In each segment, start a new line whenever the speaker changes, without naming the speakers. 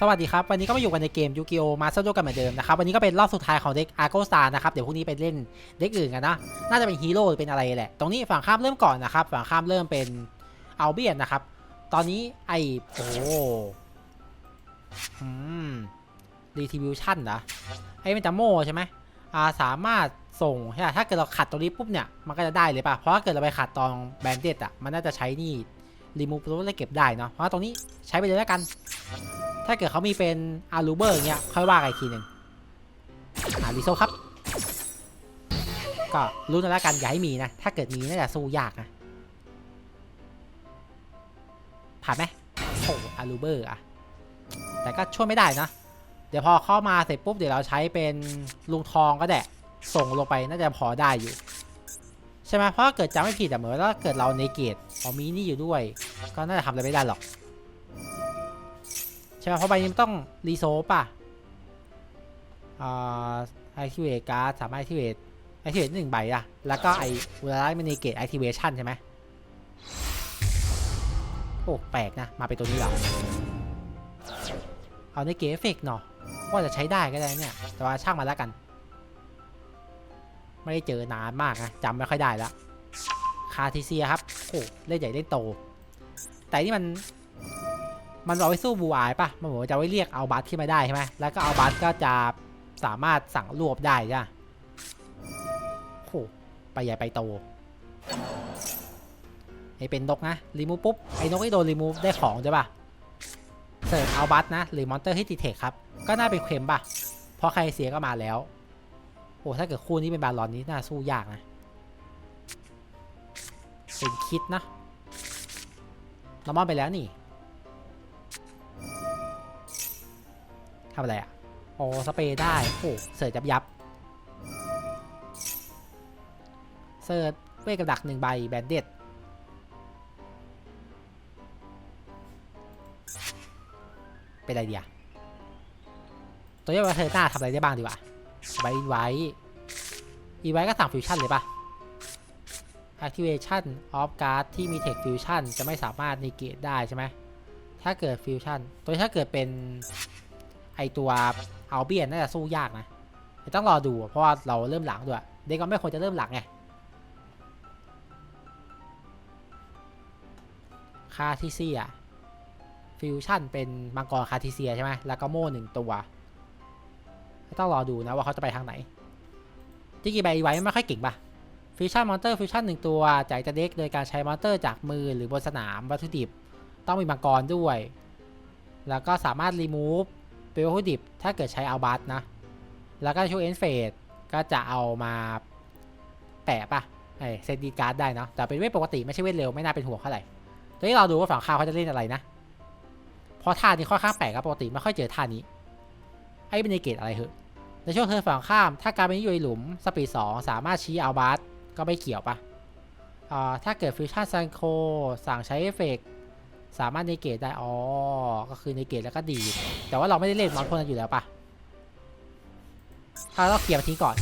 สวัสดีครับ วันนี้ก็มาอยู่กันในเกมยูกิโอมาสเตอร์โดกันเหมือนเดิมนะครับ วันนี้ก็เป็นรอบสุดท้ายของเด็กอาร์โกสตาร์นะครับ เดี๋ยวพรุ่งนี้ไปเล่นเด็กอื่นกันนะ น่าจะเป็นฮีโร่หรือเป็นอะไรแหละ ตรงนี้ฝั่งข้ามเริ่มก่อนนะครับ ฝั่งข้ามเริ่มเป็นอัลเบียนนะครับ ตอนนี้ไอโอ้อืมรีทิวิชั่นนะไอเป็นจาโมใช่ไหมอ่าสามารถส่งใช่ถ้าเกิดเราขัดตรงนี้ปุ๊บเนี่ย มันก็จะได้เลยป่ะ เพราะถ้าเกิดเราไปขัดตอนแบนเด็ดอะ มันน่าจะใช้นี่รีมูฟปุ๊บแล้เก็บได้เนาะ เพราะว่าตรงนี้ใช้ไปเลยแล้วกัน ถ้าเกิดเขามีเป็นอารูเบอร์เงี้ยค่อยว่ากันอีกทีหนึ่งอาลิโซครับ ก็รู้นแล้วกันอย่าให้มีนะ ถ้าเกิดมีน่าจะสู้ยากนะผ่านไหมโอ้อารูเบอร์อะแต่ก็ช่วยไม่ได้นะ เดี๋ยวพอเข้ามาเสร็จปุ๊บเดี๋ยวเราใช้เป็นลุงทองก็ได้ส่งลงไปน่าจะพอได้อยู่ ใช่ไหมเพราะถ้าเกิดจำไม่ผิดอะเหมือนว่าถ้าเกิดเราในเกตพอมีนี่อยู่ด้วย ก็น่าจะทำอะไรไม่ได้หรอก ช่ไหมเพราะใบนี้มันต้องรีโซป่ะอ่าไอทิเวตการ์ดสามารถไอทิเวตไอทิเวตหนึ่งใบอะแล้วก็ไอเวลาไลมันในเกตไอทิเวชันใช่ไหมโอ้แปลกนะ มาเป็นตัวนี้เหรอเอาในเกเอฟเฟกเนาะว่าจะใช้ได้ก็ได้เนี่ย แต่ว่าช่างมาแล้วกัน ไม่ได้เจอนานมากนะจำไม่ค่อยได้ล้วคาทิเซียครับ โอ้เล่นใหญ่เล่นโต แต่นี่มัน มันเอาไว้สู้บูอายปะมันเหมือนว่าจะไว้เรียกเอาบัสขึ้นมาได้ใช่ไหมแล้วก็เอาบัสก็จะสามารถสั่งรวบได้จ้ะโอ้ไปใหญ่ไปโตไอเป็นนกนะรีมูฟปุ๊บไอ้นกไอ้โดนรีมูฟได้ของใช่ปะเสิร์ฟเอาบัสนะ หรือมอนเตอร์ให้ติเทคครับ ก็น่าเป็นเคมปะเพราะใครเสียก็มาแล้ว โอ้ถ้าเกิดคู่นี้เป็นบาลอนนี้น่าสู้ยากนะเป็นคิดนะนอร์มอนไปแล้วนี่ ทำอะไรอะโอ้สเปรย์ได้โอ้เสิร์ชยับยับเสิร์ชเวกับดักหนึ่งใบแบนเด็ดเป็นอะไรดีอะตัวนี้ว่าเธอหน้าทำอะไรได้บ้างดีวะใบอินไว้ อีไว้ก็สั่งฟิวชั่นเลยปะ activation of card ที่มี tech fusion จะไม่สามารถ negate ได้ใช่ไหม ถ้าเกิดฟิวชั่น ตัวถ้าเกิดเป็น ไอตัวเอาเบียนน่าจะสู้ยากนะต้องรอดูเพราะว่าเราเริ่มหลังด้วย เด็กก็ไม่ควรจะเริ่มหลังไงคาทิเซียฟิวชั่นเป็นมังกรคาทิเซียใช่ไหมแล้วก็โม่หนึ่งตัวต้องรอดูนะว่าเขาจะไปทางไหนที่กี่ใบไว้ไม่ค่อยเก่งปะฟิวชั่นมอนเตอร์ฟิวชั่นหนึ่งตัวจ่ายจะเด็กโดยการใช้มอนเตอร์จากมือหรือบนสนามวัตถุดิบ ต้องมีมังกรด้วย แล้วก็สามารถรีมูฟ เป็นวัตถุดิบถ้าเกิดใช้เอาบัสนะ แล้วก็ช่วยเอนเฟดก็จะเอามาแปะปะไอเซตดีการ์ดได้เนาะแต่เป็นเวทปกติไม่ใช่เวทเร็วไม่น่าเป็นห่วงเท่าไหร่ตอนนี้เราดูว่าฝั่งข้าวเขาจะเล่นอะไรนะเพราะท่านี้ค่อนข้างแปลกครับปกติไม่ค่อยเจอท่านี้ ไอ้เป็นเกตอะไรเหอะในช่วงเธอฝั่งข้าม ถ้าการเป็นยุยหลุมสปีดสองสามารถชี้เอาบัสก็ไม่เกี่ยวปะอ่าถ้าเกิดฟิวชั่นซันโคสั่งใช้เอฟเฟก สามารถในเกตได้ อ๋อ ก็คือในเกตแล้วก็ดี แต่ว่าเราไม่ได้เล่นมอนพวกนั้นอยู่แล้วปะถ้าเราเคลียร์มาทิ้งก่อน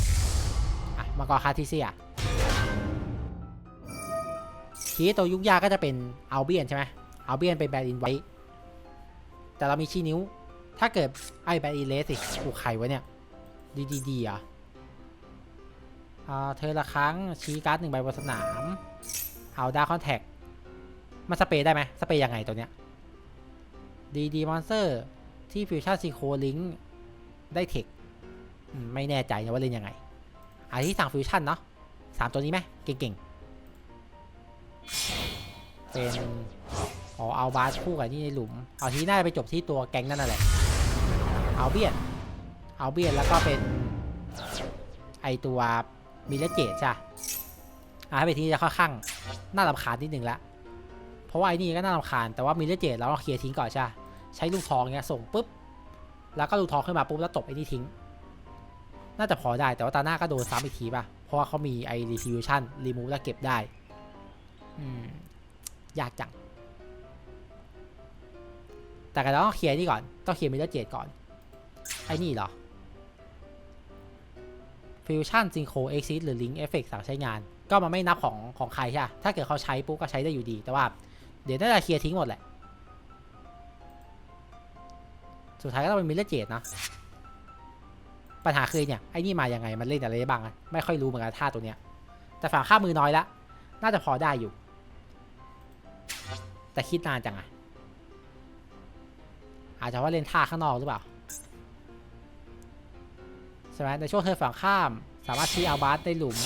อะมังกรคาทิเซียทีตัวยุกยากก็จะเป็นอัลเบียนใช่ไหมอัลเบียนเป็นแบรอินไว้ แต่เรามีชี้นิ้ว ถ้าเกิดไอ้แบรอินเลสสิกูไขไว้เนี่ย ดีดีดีอะเธอละครั้งชี้การ์ดหนึ่งใบบนสนาม เอาดาคอนแทค มันสเปรย์ได้ไหมสเปรย์ยังไงตัวเนี้ยดีดีมอนสเตอร์ที่ฟิวชั่นซีโคลิงได้เทคไม่แน่ใจนะว่าเล่นยังไงอันที่สั่งฟิวชั่นเนาะสามตัวนี้ไหมเก่งๆ เป็นอ๋อเอาบาสคู่กับนี่ในหลุม เอาที่น่าจะไปจบที่ตัวแก๊งนั่นน่ะแหละ เอาเบียนเอาเบียนแล้วก็เป็น ไอตัวมิเลเจตจ้ะอ่าไปทีนี้จะค่อนข้าง น่ารำคาญนิดนึงละ ราะว่าไอ้นี่ก็น่ารำคาญแต่ว่ามิเลเจตเราต้องเคลียร์ทิ้งก่อนใช่ใช้ลูกทองเงี้ยส่งปุ๊บ แล้วก็ลูกทองขึ้นมาปุ๊บแล้วตบไอ้นี่ทิ้ง น่าจะพอได้แต่ว่าตาหน้าก็โดนซ้ำอีกทีป่ะ เพราะว่าเขามีไอ้รีทิวชั่นรีมูฟแล้วเก็บได้อืมยากจัง แต่ก็ต้องเคลียร์นี่ก่อน ต้องเคลียร์มิเลเจตก่อน ไอ้นี่เหรอฟิวชั่นซิงโคเอ็กซิสหรือลิงเอฟเฟกต์สั่งใช้งาน ก็มันไม่นับของของใครใช่ถ้าเกิดเขาใช้ปุ๊บก็ใช้ได้อยู่ดี แต่ว่า เดี๋ยวน่าจะเคลียร์ทิ้งหมดแหละ สุดท้ายก็ต้องเป็นมิลเลเจดเนาะปัญหาคือเนี่ย ไอ้นี่มายังไง มันเล่นอะไรได้บ้าง ไม่ค่อยรู้เหมือนกันท่าตัวเนี้ย แต่ฝั่งข้ามมือน้อยละ น่าจะพอได้อยู่ แต่คิดนานจังอะอาจจะว่าเล่นท่าข้างนอกหรือเปล่า ใช่ไหมในช่วงเธอฝั่งข้าม สามารถชี้อาบาสในหลุม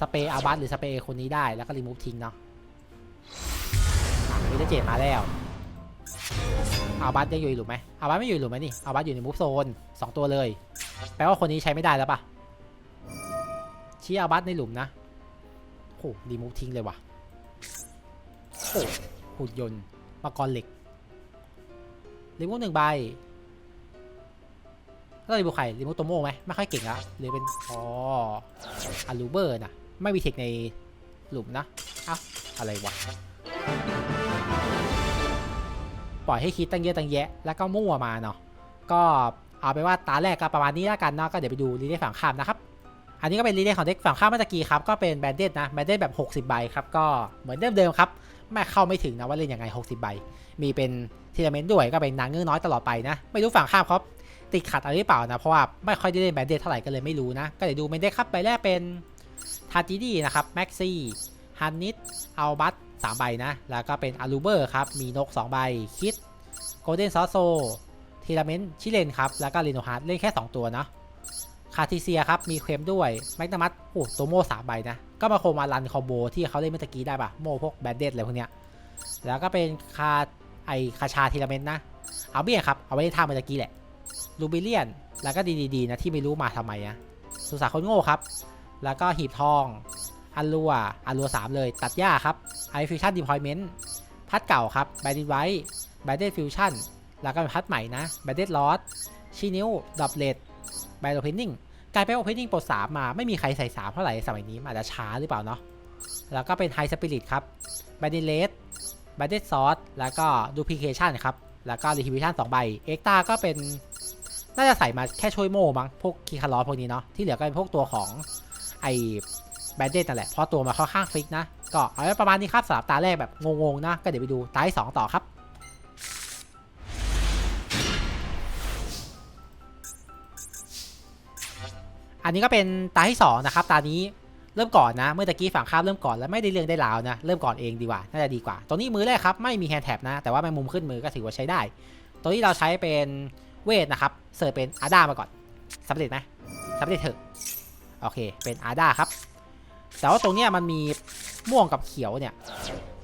สเปรย์อาบาสหรือสเปรย์คนนี้ได้ แล้วก็รีมูฟทิ้งเนาะ วิลเลอร์เจดมาแล้วอาบัตยังอยู่หลุมไหมอาบัตไม่อยู่หลุมไหมนี่อาบัตอยู่ในมูฟโซนสองตัวเลย แปลว่าคนนี้ใช้ไม่ได้แล้วปะชี้อาบัตในหลุมนะโอ้ดีมูฟทิ้งเลยว่ะโอ้หุ่นยนต์มังกรเหล็กรีมูฟหนึ่งใบแล้วรีมูฟใครรีมูฟโตโม่ไหมไม่ค่อยเก่งละหรือเป็นอ๋ออารูเบอร์นะไม่มีเทคในหลุมนะเอ้าอะไรวะ ปล่อยให้คิดตั้งเยอะตั้งแยะ แล้วก็มั่วมาเนาะก็เอาไปว่าตาแรกก็ประมาณนี้แล้วกันเนาะก็เดี๋ยวไปดูรีเลย์ฝั่งข้ามนะครับอันนี้ก็เป็นรีเลย์ของเด็กฝั่งข้ามเมื่อกี้ครับก็เป็นแบนเดดนะแบนเดดแบบ 60 ใบครับก็เหมือนเดิมๆครับไม่เข้าไม่ถึงนะว่าเล่นยังไง 60 ใบ มีเป็นทีละเมนต์ด้วยก็เป็นนางเงื้อน้อยตลอดไปนะ ไม่รู้ฝั่งข้ามเขาติดขัดอะไรหรือเปล่านะ เพราะว่าไม่ค่อยได้เล่นแบนเดดเท่าไหร่ก็เลยไม่รู้นะ ก็เดี๋ยวดูแบนเดดครับใบแรกเป็นทาจิดีนะครับแม็กซี่ฮันนิสอัลบัต สามใบนะ แล้วก็เป็นอารูเบอร์ครับ มีนก 2 ใบ คิดโกลเด้นซอโซทีลาเมนชิเลนครับ แล้วก็เรโนฮาร์ดเล่นแค่ 2 ตัวเนาะคาทิเซียครับ มีเคลมด้วย แมกนามัสโอ้โตโม่สามใบนะ ก็มาโคมารันคอมโบที่เขาเล่นเมื่อกี้ได้ปะโม่พวกแบนเดดอะไรพวกเนี้ย แล้วก็เป็นคาไอคาชาทีลาเมนนะ เอาเบี้ยครับ เอาไว้ท่าเมื่อกี้แหละ ลูบิเลียน แล้วก็ดีๆนะที่ไม่รู้มาทำไมอะสุสาคนโง่ครับ แล้วก็หีบทอง อันรัวอันรัวสามเลย ตัดหญ้าครับไอฟิวชั่นดิพอยเมนต์พัดเก่าครับแบนดิไวท์แบนเดฟิวชั่นแล้วก็เป็นพัดใหม่นะแบนเดลอสชีนิวดับเลดแบนโอเพนนิ่งกลายเป็นโอเพนนิ่งโปลดสามมาไม่มีใครใส่สามเท่าไหร่สมัยนี้อาจจะช้าหรือเปล่าเนาะแล้วก็เป็นไฮสปิริตครับแบนดิเลสแบนเดดซอสแล้วก็ดูพิเคชันครับแล้วก็รีทิวิชั่นสองใบเอ็กตาก็เป็นน่าจะใส่มาแค่ช่วยโม่มั้งพวกคีคาร์ลอพวกนี้เนาะที่เหลือก็เป็นพวกตัวของไอ บนเดดนั่นแหละเพราะตัวมาค่อนข้างฟิกนะ ก็เอาไว้ประมาณนี้ครับสำหรับตาแรกแบบงงๆนะ ก็เดี๋ยวไปดูตาที่สองต่อครับอันนี้ก็เป็นตาที่สองนะครับตานี้เริ่มก่อนนะ เมื่อตะกี้ฝั่งข้ามเริ่มก่อนแล้วไม่ได้เรื่องได้ราวนะ เริ่มก่อนเองดีกว่าน่าจะดีกว่า ตัวนี้มือแรกครับไม่มีแฮนด์แท็บนะ แต่ว่าแมงมุมขึ้นมือก็ถือว่าใช้ได้ ตัวนี้เราใช้เป็นเวทนะครับเสิร์ฟเป็นอาด้ามาก่อนสำเร็จไหมสำเร็จเถอะโอเค เป็นอาด้าครับ แต่ว่าตรงเนี้ยมันมีม่วงกับเขียวเนี่ย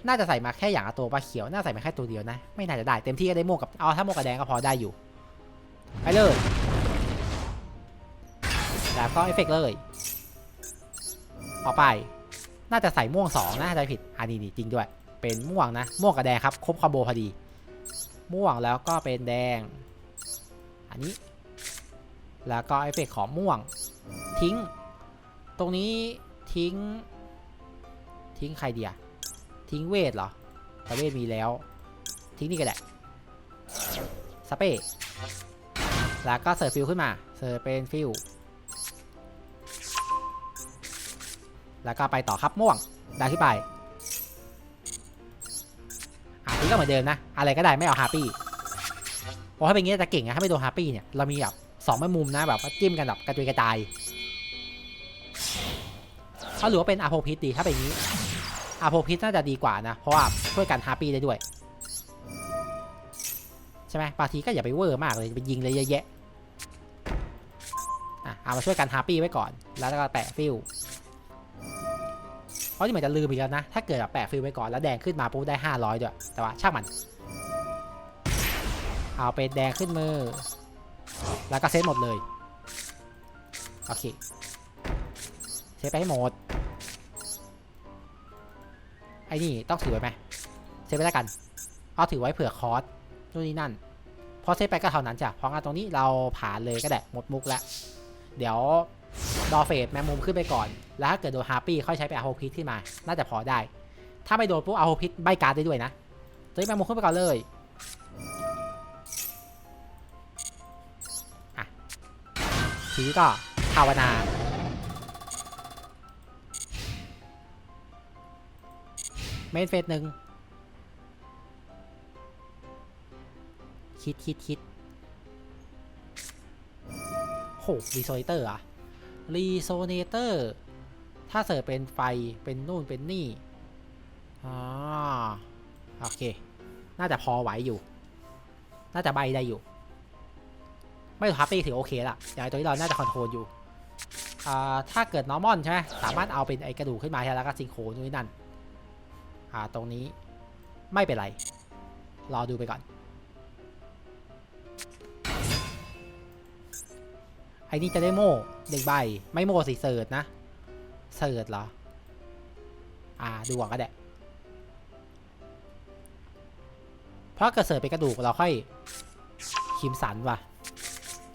น่าจะใส่มาแค่อย่างตัวปะเขียว น่าใส่มาแค่ตัวเดียวนะ ไม่น่าจะได้ เต็มที่ก็ได้ม่วงกับ เอาถ้าม่วงกับแดงก็พอได้อยู่ ไปเลย แล้วก็เอฟเฟกต์เลยออกไป น่าจะใส่ม่วงสองนะถ้าจำไม่ผิด อันนี้นี่จริงด้วย เป็นม่วงนะ ม่วงกับแดงครับ ครบคอมโบพอดี ม่วงแล้วก็เป็นแดง อันนี้ แล้วก็เอฟเฟกต์ของม่วง ทิ้ง ตรงนี้ ทิ้ง ทิ้งใครเดียทิ้งเวทเหรอแต่เวทมีแล้ว ทิ้งนี่ก็ได้สเปซแล้วก็เสิร์ฟฟิลขึ้นมา เสิร์ฟเป็นฟิลแล้วก็ไปต่อครับม่วงได้ขึ้นไปอะนี่ก็เหมือนเดิมนะ อะไรก็ได้ไม่เอาฮาร์ปี้พราะถ้าเป็นงี้จะเก่งนะถ้าไม่โดนฮาร์ปี้เนี่ย เรามีแบบสองแม่มุมนะแบบจิ้มกันแบบกระจุยกระจาย เขาหรือว่าเป็นอาโพพิษดีถ้าเป็นนี้อาโพพิษน่าจะดีกว่านะ เพราะว่าช่วยกันฮาร์ปี้ได้ด้วย ใช่ไหมบางทีก็อย่าไปเวอร์มากเลยไปยิงเลยเยอะแยะอะเอามาช่วยกันฮาร์ปี้ไว้ก่อน แล้วก็แปะฟิลเพราะที่เหมือนจะลืมอีกแล้วนะ ถ้าเกิดแบบแปะฟิลไว้ก่อนแล้วแดงขึ้นมาปุ๊บได้ 500ด้วย แต่ว่าช่างมัน เอาเป็นแดงขึ้นมือ แล้วก็เซตหมดเลย โอเค เซไปให้หมด ไอ้นี่ต้องถือไว้ไหมเซฟไปแล้วกัน เอาถือไว้เผื่อคอร์สนู่นนี่นั่น พอเซฟไปก็เท่านั้นจ้ะพราะงั้นตรงนี้เราผ่านเลยก็ได้หมดมุกแล้ว เดี๋ยวดอเฟสแมงมุมขึ้นไปก่อน แล้วถ้าเกิดโดนฮาร์ปี้ค่อยใช้ไปอาโฮพิทขึ้นมา น่าจะพอได้ ถ้าไม่โดนปุ๊บอาโฮพิทใบการ์ดได้ด้วยนะตัวนี้แมงมุมขึ้นไปก่อนเลยอะทีนี้ก็ภาวนา เมนเฟสหนึ่งคิดคิดคิดโหรีโซเนเตอร์อะรีโซเนเตอร์ ถ้าเสิร์ชเป็นไฟเป็นนู่นเป็นนี่อ๋อโอเค น่าจะพอไหวอยู่ น่าจะใบได้อยู่ ไม่ทับตีถือโอเคละอย่างไรตัวนี้เราน่าจะคอนโทรลอยู่อ่าถ้าเกิดนอร์มอนใช่ไหมสามารถเอาเป็นไอกระดูกขึ้นมาใช่ไหมแล้วก็ซิงโครนู่นนนั่ นอ่าตรงนี้ไม่เป็นไร รอดูไปก่อน ไอ้นี่จะได้โม่เด็กใบ ไม่โม่สิเสิร์ชนะ เสิร์ชเหรอ อ่า ดูก่อนก็ได้ เพราะเกิดเสิร์ชเป็นกระดูกเราค่อยคิมสันว่ะ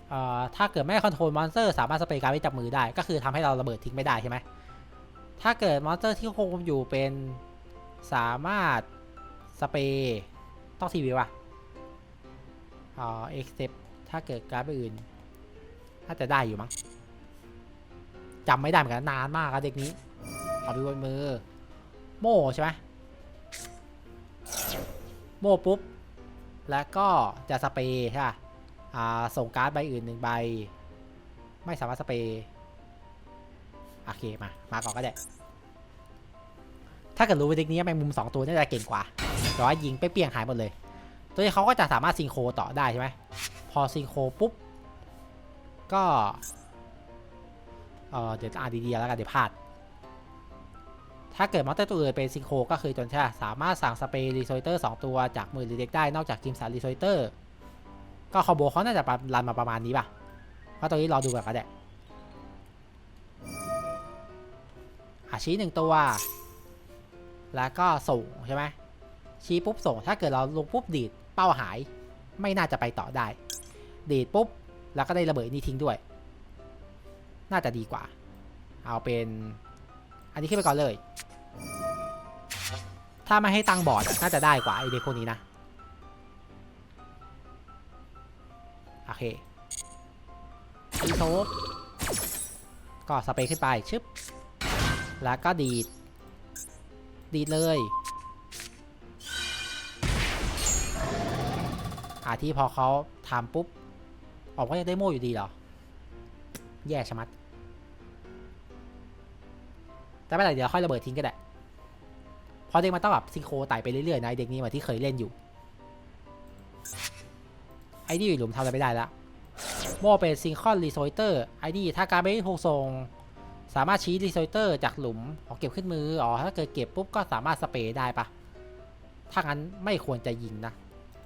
เอ่อถ้าเกิดไม่คอนโทรลมอนสเตอร์สามารถสเปรย์การดไว้จับมือได้ ก็คือทำให้เราระเบิดทิ้งไม่ได้ใช่ไหม ถ้าเกิดมอนสเตอร์ที่ควบคุมอยู่เป็น สามารถ สเปรย์ต้องทีวีว่ะอ่าเอ็กเซปถ้าเกิดการ์ดใบอื่นน่าจะได้อยู่มั้งจำไม่ได้เหมือนกันนานมากอะเด็กนี้เอาไปบนมือ โม่ใช่ไหมโม่ปุ๊บ แล้วก็จะสเปรย์ใช่ป่ะอ่าส่งการ์ดใบอื่นหนึ่งใบ ไม่สามารถสเปรย์โอเคมา มาก่อนก็ได้ ถ้าเกิดรู้วิธีนี้แมงมุม 2 ตัวน่าจะเก่งกว่าร้อยยิงไปเปียงหายหมดเลย ตัวนี้เขาก็จะสามารถซิงโครต่อได้ใช่ไหมพอซิงโครปุ๊บ ก็เออเดี๋ยวอ่านดีๆแล้วกันเดี๋ยวพลาด ถ้าเกิดมอนเตอร์ตัวอื่นเป็นซิงโครก็คือจนใช่สามารถสั่งสเปรย์รีโซเตอร์2ตัวจากมือหรือเด็กได้นอกจากกิมสันรีโซเตอร์ ก็คอมโบเขาน่าจะรันมาประมาณนี้ป่ะเพราะตรงนี้รอดูแบบก็ได้อาชีหนึ่งตัว แล้วก็ส่งใช่ไหมชี้ปุ๊บส่ง ถ้าเกิดเราลงปุ๊บดีดเป้าหาย ไม่น่าจะไปต่อได้ ดีดปุ๊บ แล้วก็ได้ระเบิดนี่ทิ้งด้วย น่าจะดีกว่า เอาเป็น อันนี้ขึ้นไปก่อนเลย ถ้าไม่ให้ตั้งบอร์ดน่าจะได้กว่าไอเด็กพวกนี้นะ โอเคดีโซก็สเปรย์ขึ้นไปชึบ แล้วก็ดีด ดีเลย อาที่พอเขาทำปุ๊บ ออกว่าจะได้โม่อยู่ดีเหรอ แย่ชะมัด แต่ไม่เป็นไรเดี๋ยวค่อยระเบิดทิ้งก็ได้พราะเด็กมันต้องแบบซิงโครไต่ไปเรื่อยๆนะเด็กนี้เหมาที่เคยเล่นอยู่ ไอ้นี่อยู่หลุมทำอะไรไม่ได้ละโม่เป็นซิงคอนรีโซเตอร์ไอ้นี่ถ้าการไม่ถูกส่ง สามารถชี้รีโซเตอร์จากหลุมออกเก็บขึ้นมืออ๋อถ้าเกิดเก็บปุ๊บก็สามารถสเปรย์ได้ปะถ้างั้นไม่ควรจะยิงนะ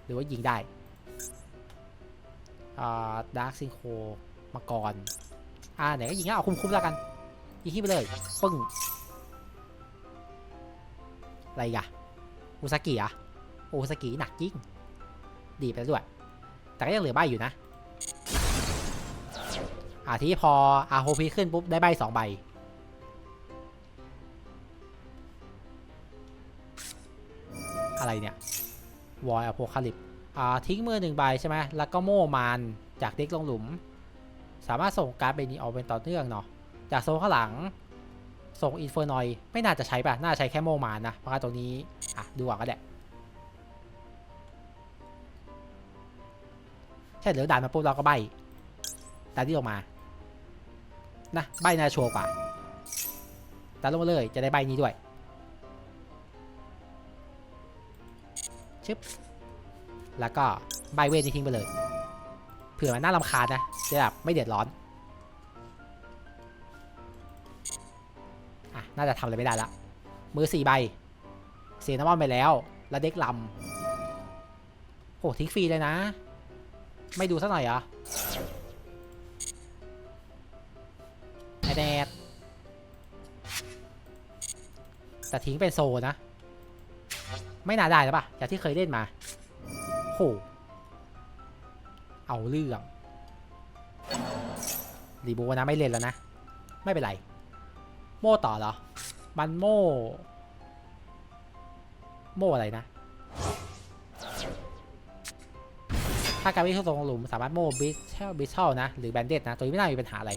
หรือว่ายิงได้อ่าดาร์คซิงโคมาก่อนอ่าไหนก็ยิงให้เอาคุ้มๆแล้วกัน ยิงขึ้นไปเลย ปึ้ง อะไรอีกอะอุซากิอะโอซากิหนักยิ่งดีไปด้วย แต่ก็ยังเหลือใบอยู่นะ อาที่พออาโฮพีขึ้นปุ๊บได้ใบสองใบ อะไรเนี่ย วอยอโพคาลิปอ่าทิ้งมือหนึ่งใบใช่ไหมแล้วก็โม่มานจากเด็กลงหลุม สามารถส่งการ์ดใบนี้ออกเป็นต่อเนื่องเนาะ จากโซนข้างหลัง ส่งอินเฟอร์นอย ไม่น่าจะใช้ป่ะ น่าจะใช้แค่โมมานนะ เพราะว่าตรงนี้ อะ ดูก่อนก็ได้ใช่หรือด่านมาปุ๊บเราก็ใบด่านที่ลงมา นะใบน่าชัวร์กว่าด่านลงมาเลยจะได้ใบนี้ด้วยชึบแล้วก็ใบเวทนี่ทิ้งไปเลย เผื่อมันน่ารำคาญนะจะแบบไม่เดือดร้อนอะน่าจะทำอะไรไม่ได้ละมือสี่ใบเสียน้ำมันไปแล้ว แล้วเด็กลำโอ้ทิ้งฟรีเลยนะ ไม่ดูสักหน่อยเหรอ แดด แต่ทิ้งเป็นโซนะ ไม่น่าได้แล้วปะจากที่เคยเล่นมาโหเอาเรื่องรีโบนะ ไม่เล่นแล้วนะ ไม่เป็นไร โม่ต่อเหรอ มันโม่ โม่อะไรนะ ถ้าการวิ่งเข้าตรงหลุมสามารถโม่บิชเชลบิชเชลนะ หรือแบนเดดนะ ตัวนี้ไม่น่ามีปัญหาอะไร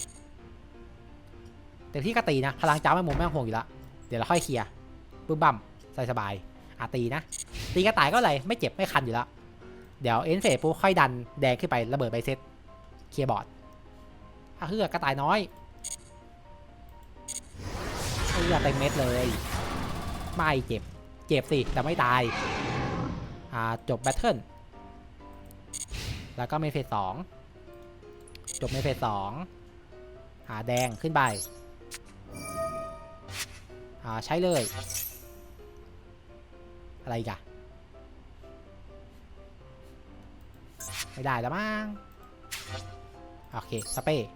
แต่ที่ก็ตีนะ พลังจ้าไม่หมุนไม่ต้องห่วงอยู่แล้วเดี๋ยวเราค่อยเคลียร์บึ้มบั่มใส่สบายอาตีนะ ตีกระต่ายก็อะไรไม่เจ็บไม่คันอยู่แล้ว เดี๋ยวเอ็นเฟสปุ๊บค่อยดันแดงขึ้นไประเบิดใบเซตเคลียร์บอร์ดอะเฮือกระต่ายน้อยเฮือเต็มเม็ดเลยไม่เจ็บ เจ็บสิ แต่ไม่ตาย อ่า จบแบทเทิล แล้วก็เมเฟสสอง จบเมเฟสสองอ่าแดงขึ้นไป อ่าใช้เลย อะไรกะไม่ได้แล้วมั้งโอเคสเปรย์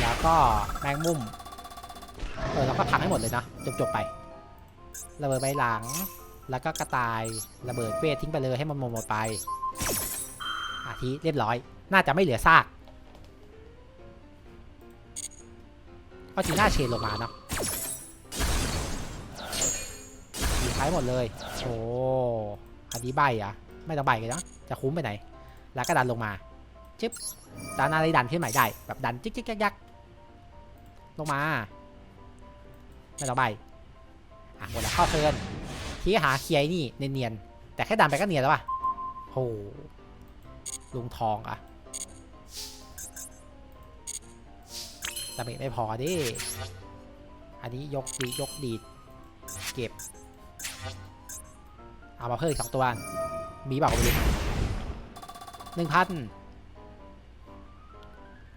แล้วก็แมงมุมเออเราก็พังให้หมดเลยนะจบๆไประเบิดใบหลัง แล้วก็กระต่ายระเบิดเวททิ้งไปเลยให้มันหมดหมดไป อาทิเรียบร้อย น่าจะไม่เหลือซากเอาจีน่าเชนลงมาเนาะ หมดเลยโอ้อันนี้ใบอะไม่ต้องใบกันนะจะคุ้มไปไหน แล้วก็ดันลงมาจึ๊บดันอะไรดันขึ้นใหม่ได้ แบบดันจิ๊กจิ๊กยักยักลงมา ไม่ต้องใบอะหมดแล้วเข้าเทินที่หาเคียนี่เนียนๆแต่แค่ดันไปก็เนียนแล้วว่ะโอ้ลุงทองอะดาเมจไม่พอดิ อันนี้ยกดียกดีด เก็บ เอามาเพิ่มอีกสองตัว มีเปล่าไม่รู้หนึ่งพัน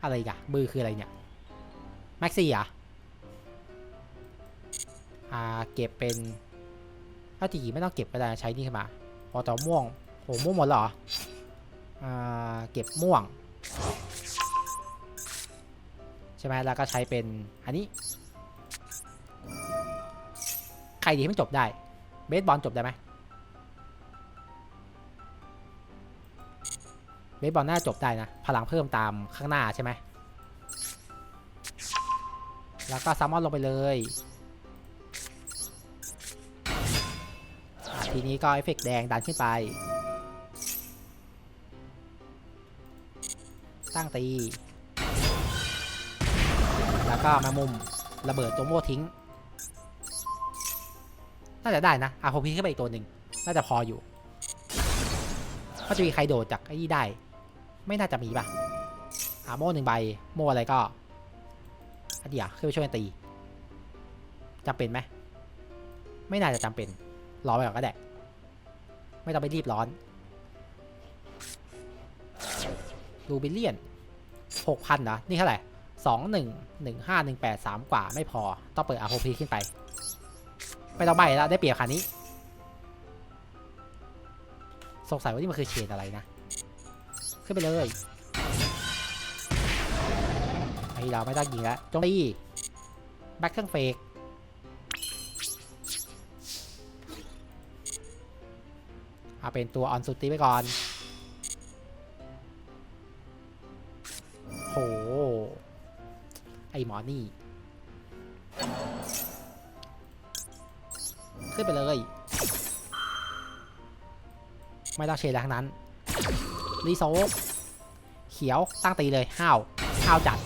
อะไรอีกะมือคืออะไรเนี่ย แม็กซี่อะอ่า เก็บเป็นถ้าจริงไม่ต้องเก็บก็ได้ใช้นี่ขึ้นมาพอต่อม่วงโอ้ม่วงหมดเหรอ อ่า เก็บม่วง ใช่ไหมแล้วก็ใช้เป็นอันนี้ ใครดีให้มันจบได้ บสบอลจบได้ไหมเบสบอลน่าจบได้นะ พลังเพิ่มตามข้างหน้าใช่ไหม แล้วก็ซัมมอนลงไปเลย ทีนี้ก็เอฟเฟกต์แดงดันขึ้นไป ตั้งตี แล้วก็มามุมระเบิดตัวโม่ทิ้ง น่าจะได้นะอาโพพีขึ้นไปอีกตัวหนึ่งน่าจะพออยู่ก็จะมีใครโดดจากไอ้นี่ได้ ไม่น่าจะมีป่ะอาโม่หนึ่งใบ โม่อะไรก็อันเดียวขึ้นไปช่วยกันตีจำเป็นไหมไม่น่าจะจำเป็น รอไปก่อนก็ได้ ไม่ต้องไปรีบร้อนรูบิเลียนหกพันเหรอนี่เท่าไหร่สองหนึ่งหนึ่งห้าหนึ่งแปดสามกว่าไม่พอ ต้องเปิดอาโพพีขึ้นไป ไม่ต้องใบแล้วได้เปรียบคันนี้ สงสัยว่านี่มันคือเชนอะไรนะ ขึ้นไปเลยไอเราไม่ต้องยิงแล้วจมตีแบ็คเครื่องเฟกเอาเป็นตัวออนสุดตีไปก่อน โห ไอหมอนี่ ขึ้นไปเลย ไม่ต้องเชนแล้วทั้งนั้นรีโซกเขียวตั้งตีเลยห้าวห้าวจัด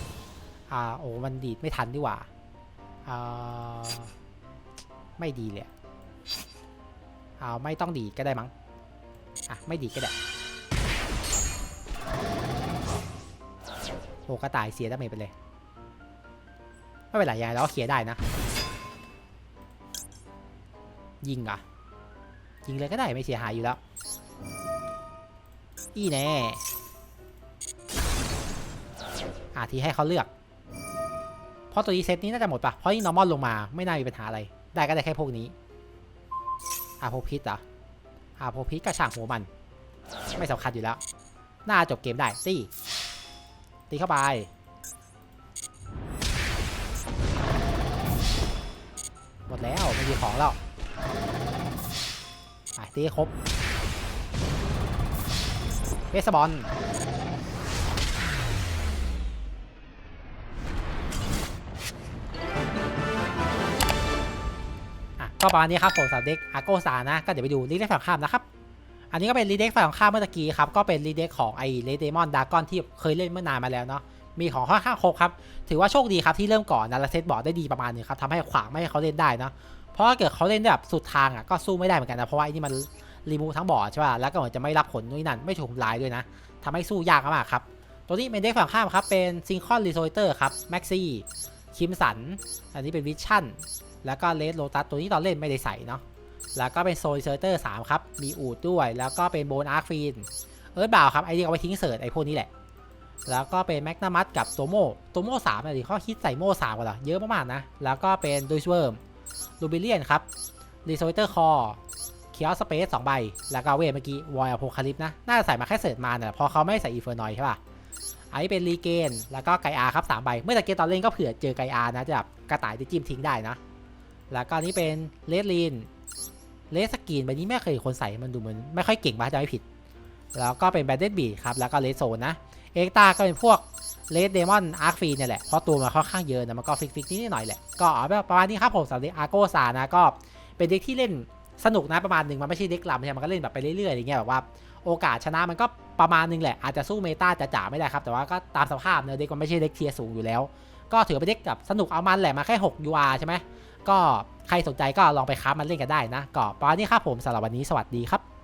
อ่าโอ้มันดีดไม่ทันดีกว่าอ่าไม่ดีเลยอ่าไม่ต้องดีดก็ได้มั้งอะไม่ดีดก็ได้โอ้กระต่ายเสียดาเมจไปเลย ไม่เป็นไรยายแล้วเคียร์ได้นะ ยิงอะยิงเลยก็ได้ไม่เสียหายอยู่แล้วอีแน่อาทีให้เขาเลือก เพราะตัวนี้เซตนี้น่าจะหมดปะเพราะนี่นอร์มอลลงมาไม่น่ามีปัญหาอะไร ได้ก็ได้แค่พวกนี้อาโพพิษเหรออาโพพิษก็ช่างหัวมัน ไม่สำคัญอยู่แล้ว น่าจบเกมได้ตีตีเข้าไปหมดแล้วไม่มีของแล้ว ตีครบเบสบอลอะก็ประมาณนี้ครับผมสำหรับเด็กอาโกซานะ ก็เดี๋ยวไปดูรีเด็กฝั่งข้ามนะครับ อันนี้ก็เป็นรีเด็กฝั่งข้ามเมื่อกี้ครับ ก็เป็นรีเด็กของไอเลเดมอนดากอนที่เคยเล่นเมื่อนานมาแล้วเนาะมีของค่อนข้างครบครับ ถือว่าโชคดีครับที่เริ่มก่อนนะและเซตบอร์ดได้ดีประมาณนึงครับทำให้ขวางไม่ให้เขาเล่นได้เนาะ เพราะถ้าเกิดเขาเล่นแบบสุดทางอะก็สู้ไม่ได้เหมือนกันนะ เพราะว่าไอ้นี่มันรีมูทั้งบอร์ดใช่ป่ะ แล้วก็เหมือนจะไม่รับผลนู่นนั่น ไม่ถูกลายด้วยนะทำให้สู้ยากมากครับ ตัวนี้เป็นเด็กฝั่งข้ามครับ เป็นซิงคอนรีโซเตอร์ครับ แม็กซี่ คิมสัน อันนี้เป็นวิชั่น แล้วก็เลสโ o ตัส ตัวนี้ตอนเล่นไม่ได้ใส่เนาะ แล้วก็เป็นโซลิเซเตอร์3ครับ มีอูดด้วย แล้วก็เป็นโบนอาร์ฟีน เอิร์ธบ่าวครับ ไอเดียเอาไปทิ้งเสิร์ชไอพวกนี้แหละ แล้วก็เป็นแมกนามัสกับโตโมโตโมสามเลยเขาคิดใส่โม่สามกันเหรอ เยอะมากๆนะ แล้วก็เป็นดูชเวิร์ม ลูบิเลียนครับรีโซเตอร์คอเคียวสเปซสองใบ แล้วก็เวทเมื่อกี้วอยอโพคาลิปนะ น่าจะใส่มาแค่เสิร์ชมาเนี่ยพอเขาไม่ใส่อีเฟอร์นอยใช่ป่ะอันนี้เป็นรีเกน แล้วก็ไกอาครับสามใบ เมื่อตะเกียตอนเล่นก็เผื่อเจอไกอานะจะแบบกระต่ายที่จิ้มทิ้งได้นะ แล้วก็นี้เป็นเลดลีนเลสกีนใบนี้ไม่เคยเห็นคนใส่มันดูเหมือนไม่ค่อยเก่งป่ะจะไม่ผิด แล้วก็เป็นแบนเดนบีครับแล้วก็เลสโซนนะเอ็กตาก็เป็นพวก เลสเดมอนอาร์คฟีเนี่ยแหละเพราะตัวมันค่อนข้างเยอะนะมันก็ฟิกฟิกนิดหน่อยแหละ ก็แบบประมาณนี้ครับผมสำหรับอาร์โกซานะก็เป็นเด็กที่เล่นสนุกนะประมาณหนึ่งมันไม่ใช่เด็กลำใช่ไหมมันก็เล่นแบบไปเรื่อยๆอย่างเงี้ยแบบว่าโอกาสชนะมันก็ประมาณหนึงแหละอาจจะสู้เมตาจะจ๋าไม่ได้ครับแต่ว่าก็ตามสภาพเนอะเด็กมันไม่ใช่เด็กเทียร์สูงอยู่แล้ว ก็ถือเป็นเด็กแบบสนุกเอามันแหละมาแค่ 6 UR ใช่ไหมก็ใครสนใจก็ลองไปค้ามันเล่นกันได้นะก็ประมาณนี้ครับผมสำหรับวันนี้สวัสดีครับ